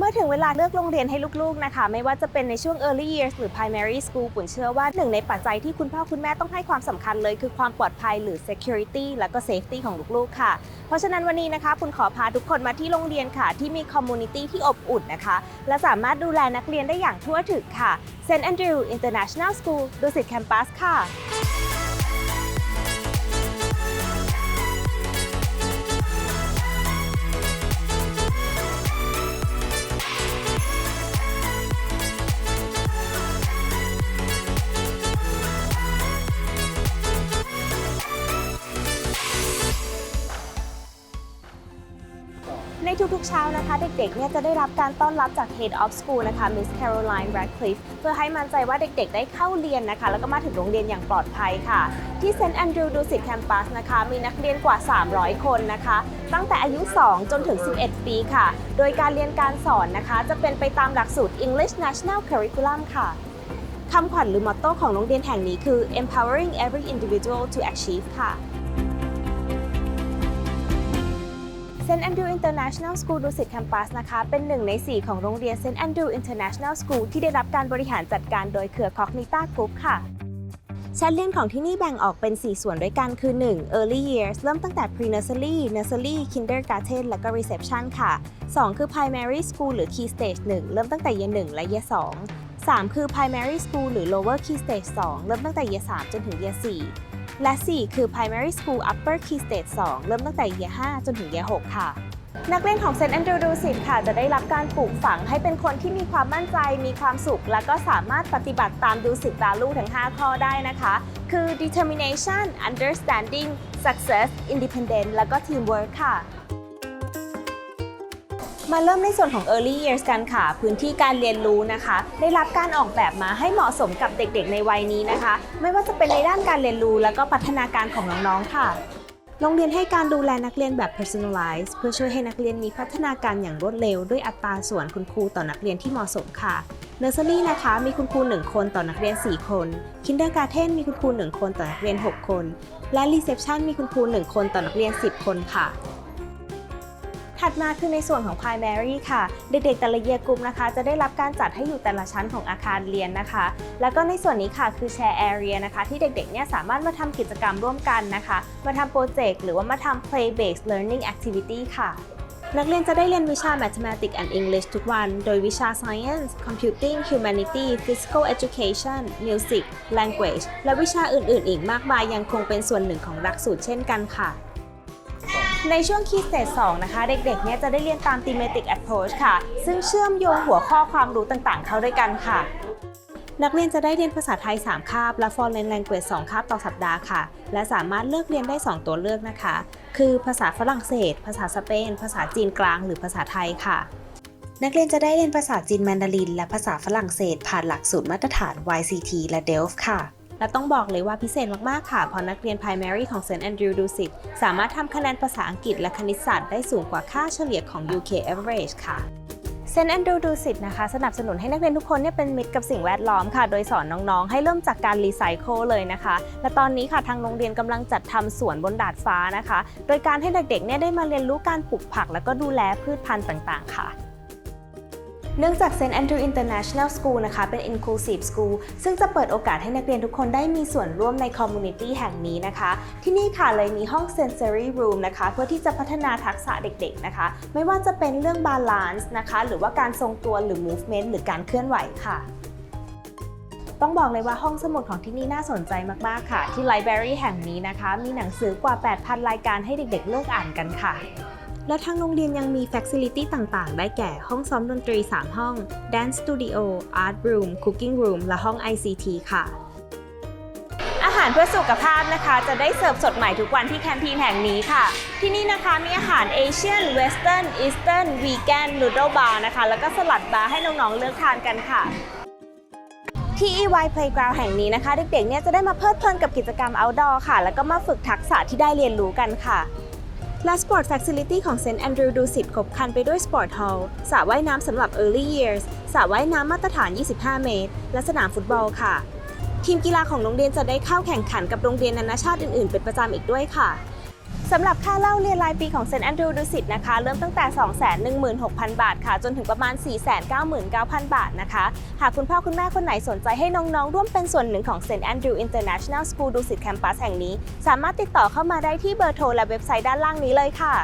เมื่อถึงเวลาเลือกโรงเรียนให้ลูกๆนะคะ ไม่ว่าจะเป็นในช่วง early years หรือ primary school ปุ่นเชื่อว่าหนึ่งในปัจจัยที่คุณพ่อคุณแม่ต้องให้ความสำคัญเลย คือความปลอดภัยหรือ security และก็ safety ของลูกๆ ค่ะ เพราะฉะนั้นวันนี้นะคะปุณขอพาทุกคนมาที่โรงเรียนค่ะ ที่มี community ที่อบอุ่นนะคะ และสามารถดูแลนักเรียนได้อย่างทั่วถึงค่ะ St. Andrew International School ดุสิตแคมปัสค่ะ ในทุกๆเช้านะคะ เด็กๆเนี่ยจะได้รับการต้อนรับจาก Head of School นะคะ Miss Caroline Radcliffe เพื่อให้มั่นใจว่าเด็กๆ ได้เข้าเรียนนะคะ แล้วก็มาถึงโรงเรียนอย่างปลอดภัยค่ะ ที่ St. Andrew Dusit Campus นะคะ มีนักเรียนกว่า 300 คนนะคะ ตั้งแต่อายุ 2 จนถึง 11 ปีค่ะ โดยการเรียนการสอนนะคะ จะเป็นไปตามหลักสูตร English National Curriculum ค่ะคำขวัญหรือมอตโต้ของโรงเรียนแห่งนี้คือ empowering every individual to achieve ค่ะ St. Andrew International School ดุสิตแคมปัสนะคะ เป็นหนึ่งใน 4 ของโรงเรียน St. Andrew International School ที่ได้รับการบริหารจัดการโดยเครือ Cognita Group ค่ะชั้นเรียนของที่นี่แบ่งออกเป็น 4 ส่วนด้วยกันคือ 1. Early Years เริ่มตั้งแต่ Pre-Nursery Nursery Kindergarten และก็ Reception ค่ะ 2 คือ Primary School หรือ Key Stage 1 เริ่มตั้งแต่ Year 1 และ Year 2 3 คือ Primary School หรือ Lower Key Stage 2 เริ่มตั้งแต่ Year 3 จนถึง Year 4 และ 4 คือ Primary School Upper Key Stage 2 เริ่มตั้งแต่ year 5 จนถึง year 6 ค่ะ นักเรียนของเซนต์แอนดรูดูสิตค่ะ จะได้รับการปลูกฝังให้เป็นคนที่มีความมั่นใจ มีความสุข และก็สามารถปฏิบัติตามดูสิตบาลูกทั้ง 5 ข้อได้นะคะ คือ determination understanding success independent และก็ teamwork ค่ะ มาเริ่มในส่วนของ early years กันค่ะ พื้นที่การเรียนรู้นะคะ ได้รับการออกแบบมาให้เหมาะสมกับเด็กๆ ในวัยนี้นะคะ ไม่ว่าจะเป็นในด้านการเรียนรู้แล้วก็พัฒนาการของน้องๆค่ะโรงเรียนให้การดูแลนักเรียนแบบ personalize เพื่อช่วยให้นักเรียนมีพัฒนาการอย่างรวดเร็ว ด้วยอัตราส่วนคุณครูต่อนักเรียนที่เหมาะสมค่ะ nursery นะคะมีคุณครู 1 คนต่อนักเรียน 4 คน kindergarten มีคุณครู 1 คนต่อนักเรียน 6 คน และ reception มีคุณครู 1 คนต่อนักเรียน 10 คนค่ะ ถัดมาคือในส่วนของ primary ค่ะ เด็กๆแต่ละเยียกลุ่มนะคะ จะได้รับการจัดให้อยู่แต่ละชั้นของอาคารเรียนนะคะ แล้วก็ในส่วนนี้ค่ะคือ share area นะคะ ที่เด็กๆเนี่ยสามารถมาทำกิจกรรมร่วมกันนะคะ มาทำโปรเจกต์หรือว่ามาทำ play based learning activity ค่ะนักเรียนจะได้เรียนวิชา Mathematics and English ทุกวัน โดยวิชา Science Computing Humanity Physical Education Music Language และวิชาอื่น ๆ อีกมากมายยังคงเป็นส่วนหนึ่งของหลักสูตรเช่นกันค่ะ ในช่วง Key Stage 2นะคะ เด็กๆ เนี่ยจะได้เรียนตาม Thematic Approach ค่ะ ซึ่งเชื่อมโยงหัวข้อความรู้ต่างๆ เข้าด้วยกันค่ะ นักเรียนจะได้เรียนภาษาไทย 3 คาบ และ Foreign Language 2 คาบต่อสัปดาห์ค่ะ และสามารถเลือกเรียนได้ 2 ตัวเลือกนะคะ คือภาษาฝรั่งเศส ภาษาสเปน ภาษาจีนกลาง หรือภาษาไทยค่ะ นักเรียนจะได้เรียนภาษาจีนแมนดาริน และภาษาฝรั่งเศสผ่านหลักสูตรมาตรฐาน YCT และ DELF ค่ะ และต้องบอกเลยว่าพิเศษมากๆค่ะเพราะนักเรียน primary ของ St. Andrew Dusit สามารถทำคะแนนภาษาอังกฤษและคณิตศาสตร์ได้สูงกว่าค่าเฉลี่ยของ UK average ค่ะ St. Andrew Dusit นะคะสนับสนุนให้นักเรียนทุกคนเนี่ยเป็นมิตรกับสิ่งแวดล้อมค่ะ โดยสอนน้องๆ ให้เริ่มจากการรีไซเคิลเลยนะคะ และตอนนี้ค่ะทางโรงเรียนกำลังจัดทำสวนบนดาดฟ้านะคะ โดยการให้เด็กๆเนี่ยได้มาเรียนรู้การปลูกผัก แล้วก็ดูแลพืชพันธุ์ต่างๆ ค่ะ เนื่องจาก St. Andrew International School นะคะเป็น inclusive school ซึ่งจะเปิดโอกาสให้นักเรียนทุกคนได้มีส่วนร่วมใน community แห่งนี้นะคะ ที่นี่ค่ะเลยมีห้อง sensory room นะคะ เพื่อที่จะพัฒนาทักษะเด็กๆนะคะ ไม่ว่าจะเป็นเรื่อง balance นะคะ หรือว่าการทรงตัวหรือ movement หรือการเคลื่อนไหวค่ะต้องบอกเลยว่าห้องสมุดของที่นี่น่าสนใจมาก ๆ ค่ะ ที่ library แห่งนี้นะคะ มีหนังสือกว่า 8,000 รายการให้เด็ก ๆ เลือกอ่านกันค่ะ และทางโรงเรียนยังมี Facility ต่างๆ ได้แก่ห้องซ้อมดนตรี 3 ห้อง Dance Studio Art Room Cooking Room และห้อง ICT ค่ะ อาหารเพื่อสุขภาพนะคะ จะได้เสิร์ฟสดใหม่ทุกวันที่แคนทีนแห่งนี้ค่ะ ที่นี่นะคะมีอาหารเอเชียนเวสเทิร์นอีสเทิร์นวีแกนนูโดลบาร์นะคะ แล้วก็สลัดบาร์ให้น้องๆเลือกทานกันค่ะที่ EY Playground แห่งนี้นะคะ เด็กๆ เนี่ยจะได้มาเพลิดเพลินกับกิจกรรม outdoor ค่ะ แล้วก็มาฝึกทักษะที่ได้เรียนรู้กันค่ะ และ Sport Facility ของ St. Andrew Dusit ครบคันไปด้วย Sport Hall สระว่ายน้ำสำหรับ Early Years สระว่ายน้ำมาตรฐาน 25 เมตร และสนามฟุตบอลค่ะ ทีมกีฬาของโรงเรียนจะได้เข้าแข่งขันกับโรงเรียนนานาชาติอื่น ๆ เป็นประจำอีกด้วยค่ะ สำหรับค่าเล่าเรียนรายปีของเซนต์แอนดรูดุสิตนะคะ เริ่มตั้งแต่ 216,000 บาทค่ะ จนถึงประมาณ 499,000 บาทนะคะ หากคุณพ่อคุณแม่คนไหนสนใจให้น้อง ๆ ร่วมเป็นส่วนหนึ่งของเซนต์แอนดรูอินเตอร์เนชั่นแนลสคูลดุสิตแคมปัสแห่งนี้ สามารถติดต่อเข้ามาได้ที่เบอร์โทรและเว็บไซต์ด้านล่างนี้เลยค่ะ